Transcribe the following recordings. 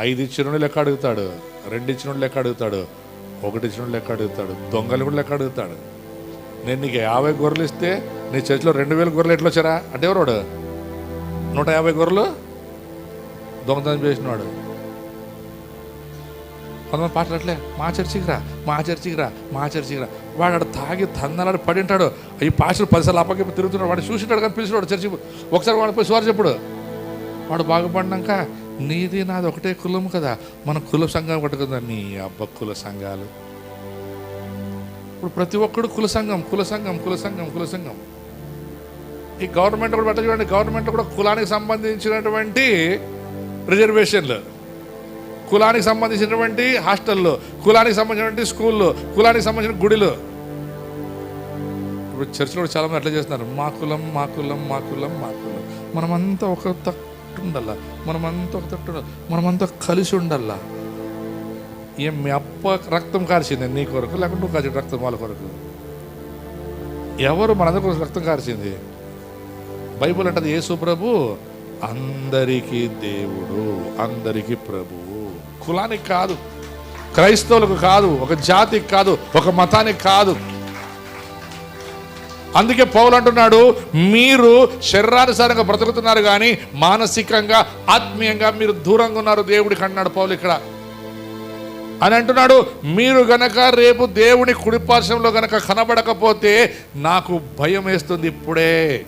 ఐదు ఇచ్చిన లెక్క అడుగుతాడు రెండు ఇచ్చిన లెక్క అడుగుతాడు ఒకటి ఇచ్చిన లెక్క అడుగుతాడు దొంగలు కూడా లెక్క అడుగుతాడు. నేను నీకు యాభై గొర్రెలు ఇస్తే నీ చర్చిలో రెండు వేల గొర్రెలు ఎట్లా వచ్చారా? అంటే ఎవరోడు? నూట యాభై గొర్రెలు? దొంగతనం చేసినవాడు కొంతమంది పాటలు అట్లే మా చర్చికి రా మా చర్చికి రా మా చర్చికి రా. వాడు ఆడ తాగి తందనాడు పడి ఉంటాడు. ఈ పాటలు పదిసార్లు అప్పకి తిరుగుతున్నాడు. వాడు చూసినాడు కానీ పిలిచినాడు చర్చి ఒకసారి వాడు పోయి సువారు చెప్పుడు. వాడు బాగుపడినాక నీది నాది ఒకటే కులం కదా. మన కుల సంఘం కట్టుకుందా నీ అబ్బ కుల సంఘాలు. ఇప్పుడు ప్రతి ఒక్కడు కుల సంఘం కుల సంఘం కుల సంఘం కుల సంఘం. ఈ గవర్నమెంట్ కూడా పెట్ట చూడండి గవర్నమెంట్ కూడా కులానికి సంబంధించినటువంటి రిజర్వేషన్లు. కులానికి సంబంధించినటువంటి హాస్టల్లో కులానికి సంబంధించినటువంటి స్కూల్లో కులానికి సంబంధించిన గుడిలో. ఇప్పుడు చర్చిలో కూడా చాలా మంది అట్లా చేస్తున్నారు. మా కులం మా కులం మా కులం మా కులం. మనమంతా ఒక తట్టు ఉండాల? మనమంతా ఒక తట్టు ఉండాలి? మనమంతా కలిసి ఉండాలా? ఏం మీ అప్ప రక్తం కార్చింది నీ కొరకు లేకుంటే నువ్వు రక్తం వాళ్ళ కొరకు? ఎవరు మనందరి కొరకు రక్తం కార్చింది బైబుల్ అంటది యేసు ప్రభు అందరికీ దేవుడు అందరికీ ప్రభువు కులానికి కాదు క్రైస్తవులకు కాదు ఒక జాతికి కాదు ఒక మతానికి కాదు. అందుకే పౌలు అంటున్నాడు మీరు శరీరానుసారంగా బ్రతుకుతున్నారు కానీ మానసికంగా ఆత్మీయంగా మీరు దూరంగా ఉన్నారు. దేవుడికి అన్నాడు పౌలు ఇక్కడ. అని అంటున్నాడు మీరు గనక రేపు దేవుని కుడిపార్శ్వంలో గనక కనబడకపోతే నాకు భయం వేస్తుంది ఇప్పుడే.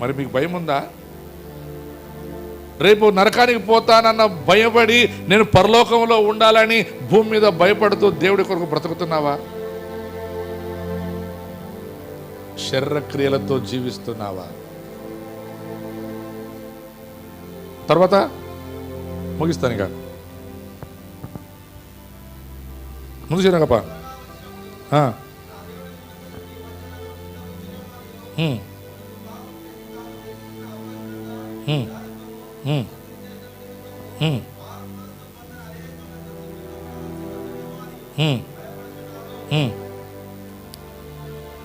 మరి మీకు భయం ఉందా? రేపు నరకానికి పోతానన్న భయపడి నేను పరలోకంలో ఉండాలని భూమి మీద భయపడుతూ దేవుడి కొరకు బ్రతుకుతున్నావా? శరీరక్రియలతో జీవిస్తున్నావా? తర్వాత ముగిస్తాను ఇక. ముందు చేయనకప్ప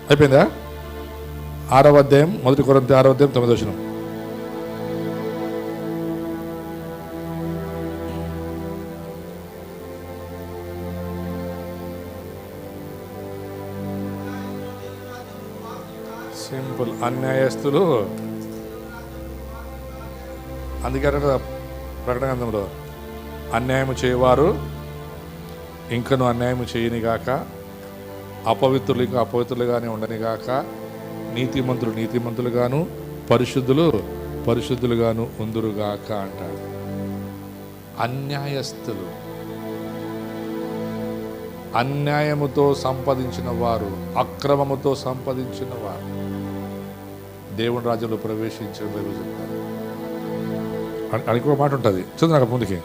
అయిపోయిందా? ఆరవ అధ్యాయం మొదటి కొరంతి ఆరవ అధ్యాయం తొమ్మిది వచ్చిన సింపుల్ అన్యాయస్తులు అందుకే ప్రకటన గ్రంథంలో అన్యాయం చేయవారు ఇంకను అన్యాయం చేయనిగాక అపవిత్రులు ఇంకా అపవిత్రులుగానే ఉండని గాక నీతిమంతులు నీతిమంతులుగాను పరిశుద్ధులు పరిశుద్ధులుగాను ఉందురుగాక అంటాడు. అన్యాయస్తులు అన్యాయముతో సంపాదించిన వారు అక్రమముతో సంపాదించిన వారు. దేవుని రాజ్యంలో ప్రవేశించిన బైబిల్ చెప్తారు అని- ఒక మాట ఉంటుంది. చదువు నాకు ముందుకి.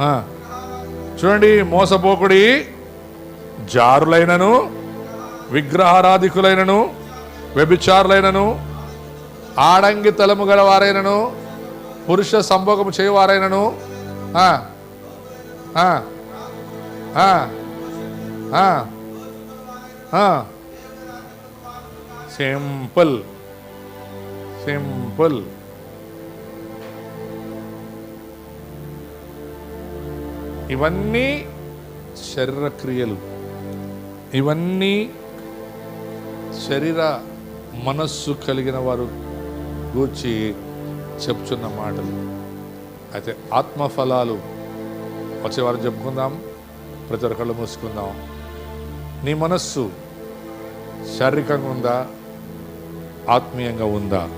ఆ. చూడండి మోసపోకుడి జారులైనను విగ్రహారాధికులైనను వ్యభిచారులైనను ఆడంగి తలము గలవారైనను పురుష సంభోగము చేయవారైనను సింపుల్ సింపుల్ ఇవన్నీ శరీర క్రియలు. ఇవన్నీ శరీర మనస్సు కలిగిన వారు గూర్చి చెప్తున్న మాటలు. అయితే ఆత్మఫలాలు వచ్చేవారు చెప్పుకుందాం ప్రతి ఒక్కళ్ళు మూసుకుందాం. నీ మనస్సు శారీరకంగా ఉందా ఆత్మీయంగా ఉందా?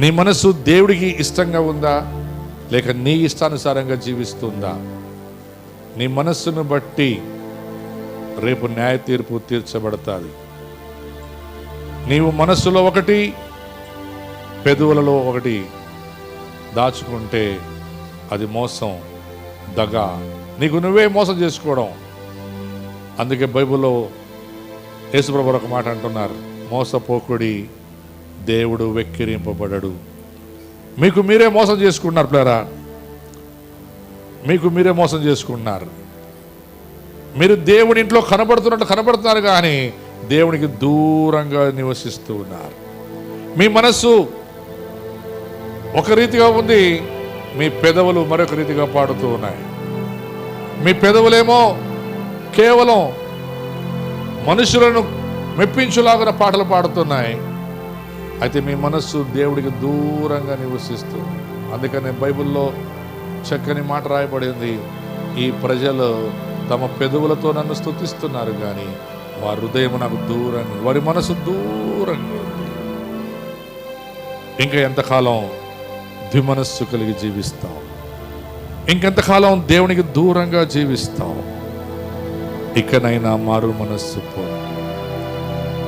నీ మనస్సు దేవుడికి ఇష్టంగా ఉందా? లేక నీ ఇష్టానుసారంగా జీవిస్తుందా? నీ మనస్సును బట్టి రేపు న్యాయ తీర్పు తీర్చబడతాది. నీవు మనస్సులో ఒకటి పెదవులలో ఒకటి దాచుకుంటే అది మోసం దగ. నీకు నువ్వే మోసం చేసుకోవడం. అందుకే బైబిల్లో యేసుప్రభు ఒక మాట అంటున్నారు మోసపోకుడి దేవుడు వెక్కిరింపబడడు. మీకు మీరే మోసం చేసుకుంటున్నారు ప్లేరా? మీకు మీరే మోసం చేసుకుంటున్నారు. మీరు దేవుడి ఇంట్లో కనబడుతున్నట్టు కనబడుతున్నారు కానీ దేవునికి దూరంగా నివసిస్తూ ఉన్నారు. మీ మనస్సు ఒక రీతిగా ఉంది మీ పెదవులు మరొక రీతిగా పాడుతూ ఉన్నాయి. మీ పెదవులేమో కేవలం మనుషులను మెప్పించులాగిన పాటలు పాడుతున్నాయి. అయితే మీ మనస్సు దేవుడికి దూరంగా నివసిస్తుంది అందుకనే బైబిల్లో చక్కని మాట రాయబడింది. ఈ ప్రజలు తమ పెదవులతో నన్ను స్తుతిస్తున్నారు కానీ వారి హృదయం నాకు దూరంగా వారి మనసు దూరంగా ఇంకా ఎంతకాలం ద్విమనస్సు కలిగి జీవిస్తాం? ఇంకెంతకాలం దేవునికి దూరంగా జీవిస్తాం? ఇకనైనా మారు మనస్సు పో.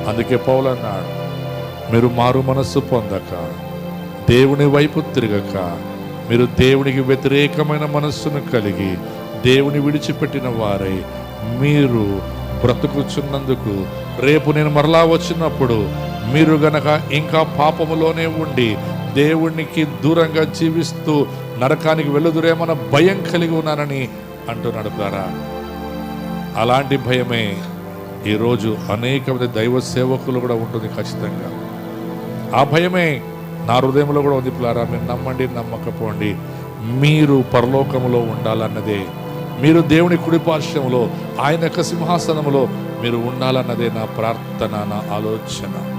అందుకే పౌలన్నాడు మీరు మారు మనస్సు పొందక దేవుని వైపు తిరగక మీరు దేవునికి వ్యతిరేకమైన మనస్సును కలిగి దేవుని విడిచిపెట్టిన వారై మీరు బ్రతుకుచున్నందుకు రేపు నేను మరలా వచ్చినప్పుడు మీరు గనక ఇంకా పాపములోనే ఉండి దేవునికి దూరంగా జీవిస్తూ నరకానికి వెళ్ళదురేమన్న భయం కలిగి ఉన్నానని అంటున్నాడు ద్వారా. అలాంటి భయమే ఈరోజు అనేక మంది దైవ సేవకులు కూడా ఉంటుంది ఖచ్చితంగా. ఆ భయమే నా హృదయంలో కూడా ఉంది పిల్లారా. మీరు నమ్మండి నమ్మకపోండి. మీరు పరలోకములో ఉండాలన్నదే. మీరు దేవుని కుడిపార్శ్వంలో ఆయన యొక్క సింహాసనములో మీరు ఉండాలన్నదే నా ప్రార్థన నా ఆలోచన.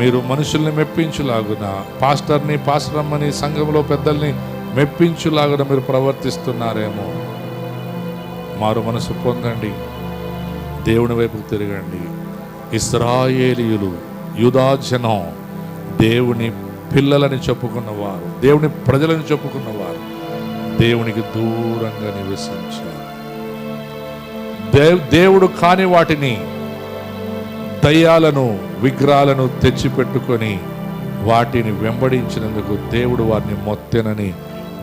మీరు మనుషుల్ని మెప్పించులాగున పాస్టర్ని పాస్టరమ్మని సంఘంలో పెద్దల్ని మెప్పించులాగున మీరు ప్రవర్తిస్తున్నారేమో. మారు మనసు పొందండి. దేవుని వైపు తిరగండి. ఇస్రాయేలీయులు యుధాజనం దేవుని పిల్లలని చెప్పుకున్నవారు దేవుని ప్రజలను చెప్పుకున్నవారు దేవునికి దూరంగా నివసించారు. దేవ్ దేవుడు కాని వాటిని దయ్యాలను విగ్రహాలను తెచ్చిపెట్టుకొని వాటిని వెంబడించినందుకు దేవుడు వారిని మొత్తెనని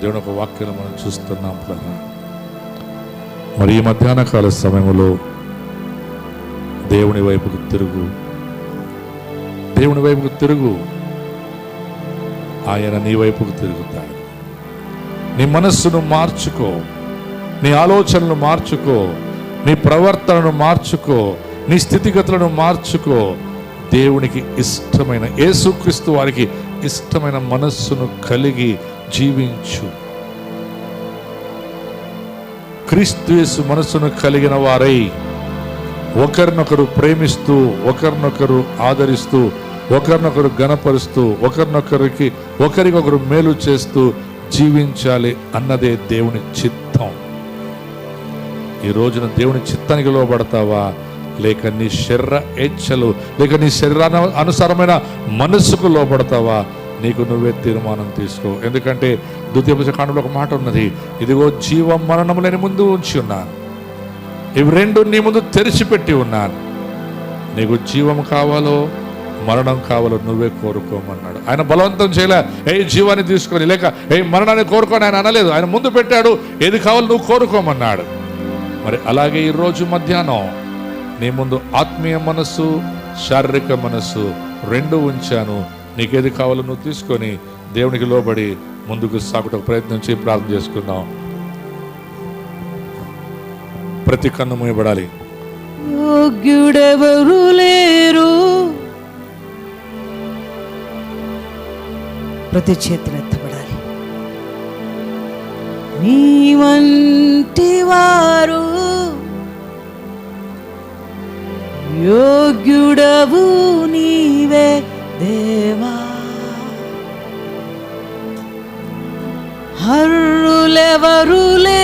దేవుని ఒక వాక్యం మనం చూస్తున్నాం మరి ఈ మధ్యాహ్న కాల సమయంలో దేవుని వైపుకు తిరుగు. దేవుని వైపుకు తిరుగు. ఆయన నీ వైపుకు తిరుగుతాడు నీ మనస్సును మార్చుకో. నీ ఆలోచనలు మార్చుకో. నీ ప్రవర్తనను మార్చుకో. నీ స్థితిగతులను మార్చుకో. దేవునికి ఇష్టమైన యేసుక్రీస్తు వారికి ఇష్టమైన మనస్సును కలిగి జీవించు. క్రీస్తు యేసు మనస్సును కలిగిన వారై ఒకరినొకరు ప్రేమిస్తూ ఒకరినొకరు ఆదరిస్తూ ఒకరినొకరు గణపరుస్తూ ఒకరినొకరికి ఒకరికొకరు మేలు చేస్తూ జీవించాలి అన్నదే దేవుని చిత్తం. ఈ రోజున దేవుని చిత్తానికి లోబడతావా? లేక నీ శరీర ఏచ్ఛలు లేక నీ శరీరాన అనుసారమైన మనస్సుకు లోబడతావా? నీకు నువ్వే తీర్మానం తీసుకో. ఎందుకంటే ద్వితీయ కాండంలో ఒక మాట ఉన్నది ఇదిగో జీవమరణము లేని ముందు ఉంచి ఉన్నాను. ఇవి రెండు నీ ముందు తెరిచిపెట్టి ఉన్నాను. నీకు జీవం కావాలో మరణం కావాలో నువ్వే కోరుకోమన్నాడు. ఆయన బలవంతం చేయలే ఏ జీవాన్ని తీసుకొని లేక ఏ మరణాన్ని కోరుకొని ఆయన అనలేదు. ఆయన ముందు పెట్టాడు ఏది కావాలో నువ్వు కోరుకోమన్నాడు. మరి అలాగే ఈరోజు మధ్యాహ్నం నీ ముందు ఆత్మీయ మనస్సు శారీరక మనస్సు రెండు ఉంచాను. నీకేది కావాలో నువ్వు తీసుకొని దేవునికి లోబడి ముందుకు సాగుటకు ప్రయత్నం ప్రార్థన చేసుకుందాం. ప్రతి కన్ను మూయబడాలి యోగ్యుడెవరు లేరు? ప్రతి చేతులు ఎత్తబడాలి. నీ వంటి వారు యోగ్యుడవు నీవే దేవా. హర్రులెవరు లే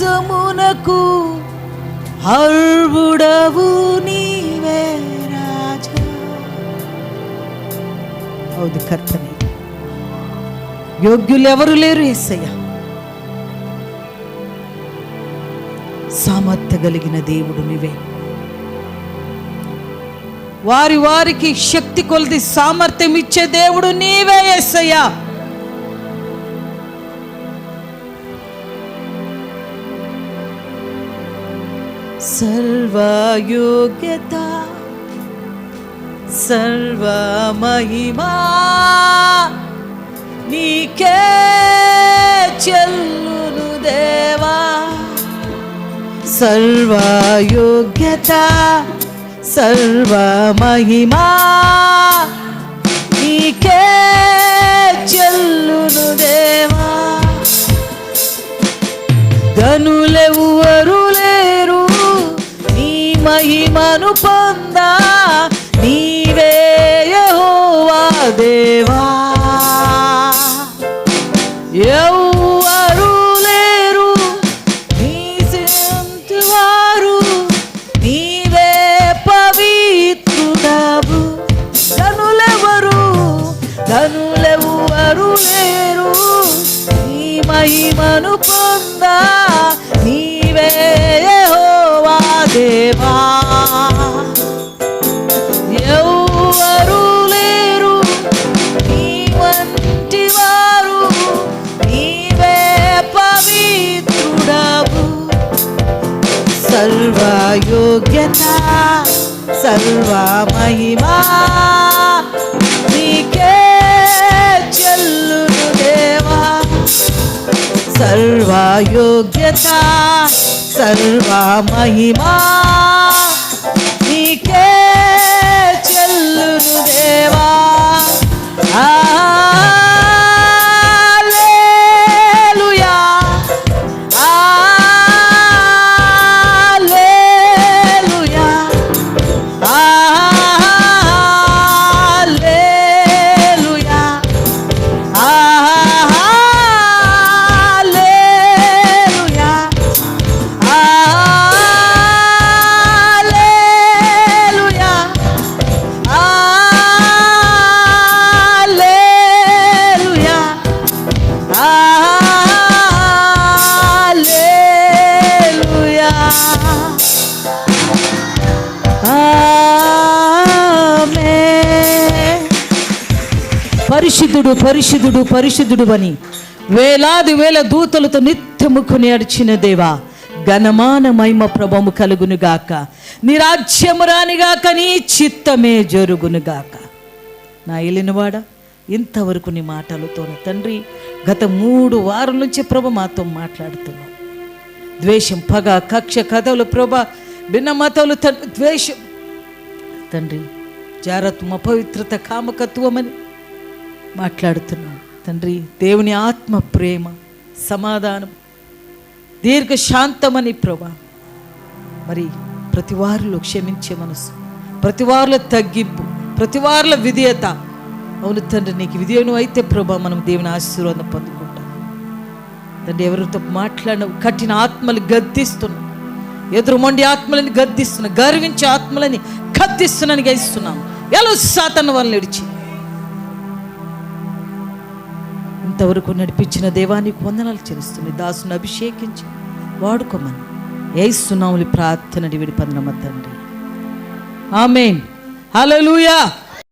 దేశమునకు హర్వుడవు నీవే రాజా. అవును కర్తనే. యోగ్యులెవరు లేరు ఏసయ్య. సామర్థ్య కలిగిన దేవుడు నీవే వారి వారికి శక్తి కొలిది సామర్థ్యం ఇచ్చే దేవుడు నీవే ఎస్సయ్యా సర్వయోగ్యత సర్వమహిమా నీకే చెల్లును దేవా సర్వయోగ్యత సర్వ మహిమా నీకే చెల్లును దేవా ధనులే పొందా. నీవే యెహోవా దేవా. ఎవ్వరు సర్వ మహిమా. నీకే చెల్లును దేవా. సర్వ యోగ్యత సర్వ మహిమా. పరిశుద్ధుడు పరిశుద్ధుడు పరిశుద్ధుడు అని వేలాది వేల దూతలతో నిత్యము కొనియాడిచిన దేవా ఘనమాన మహిమ ప్రభము కలుగునుగాక నీ రాజ్యము రానిగాక నీ చిత్తమే జరుగునుగాక నా ఎలినవాడ ఇంతవరకు నీ మాటలతో తండ్రి గత మూడు వారం నుంచి ప్రభ మాతో మాట్లాడుతున్నావు. ద్వేషం పగ కక్ష కథలు ప్రభ భిన్న మతాలు తండ్రి ద్వేషం. తండ్రి జారత్వం అపవిత్రత కామకత్వమని మాట్లాడుతున్నాం తండ్రి దేవుని ఆత్మ ప్రేమ సమాధానం దీర్ఘ శాంతమని ప్రభా. మరి ప్రతి వారిలో క్షమించే మనసు ప్రతి వారిలో తగ్గింపు ప్రతి వారిలో విధేయత. అవును తండ్రి నీకు విధేయను అయితే ప్రభా మనం దేవుని ఆశీర్వాదం పొందుకుంటాం. తండ్రి ఎవరితో మాట్లాడిన కఠిన ఆత్మలు గద్దిస్తున్నాం ఎదురు మొండి ఆత్మలని గద్దిస్తున్నా గర్వించే ఆత్మలని కత్తిస్తున్నాను గెలుస్తున్నాం ఎలా సాతన్న వాళ్ళని విడిచి? ఇంతవరకు నడిపించిన దేవానికి వందనాలు చెల్లిస్తుంది. దాసుని అభిషేకించి వాడుకోమని. ఏస్తున్నాములు ప్రార్థన విడిపందనమ్మ తండ్రి. ఆమెన్. హల్లెలూయా.